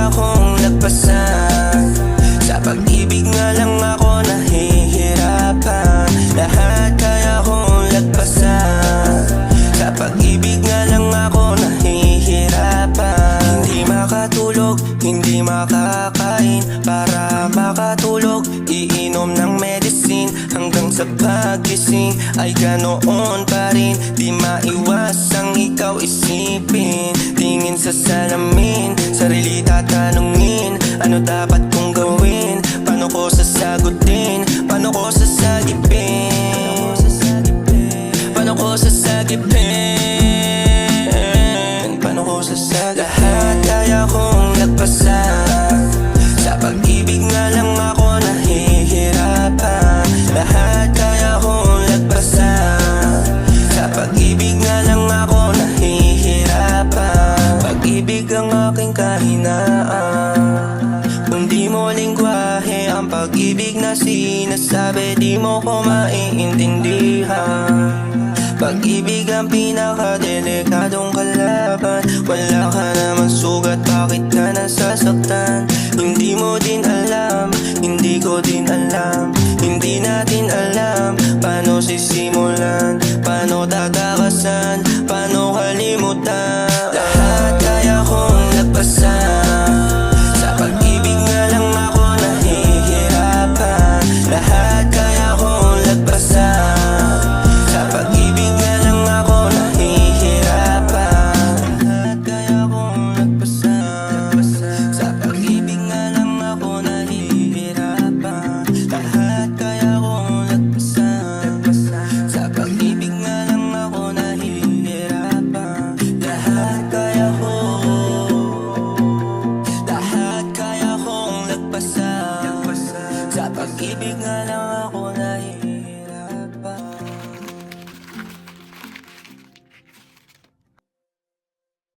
kaya kong lagpasan Sa pag-ibig nga lang ako nahihirapan. Lahat kaya kong lagpasan Sa pag-ibig nga lang ako nahihirapan. Hindi makatulog, hindi makakain. Para makatulog, iinom ng medicine. Hanggang sa pagising ay ganoon pa rin. Di maiwasang ikaw isipin. Tingin sa salamin, sarili tatanungin Ano dapat kong gawin, paano ko sasagutin di mo lingwahe ang pag-ibig na sinasabi. Di mo ko maiintindihan. Pag-ibig ang pinakadelikadong kalaban. Wala ka naman sugat, bakit ka nasasaktan? Hindi mo din alam, hindi ko din alam. Hindi natin alam, paano Pag-ibig nga lang ako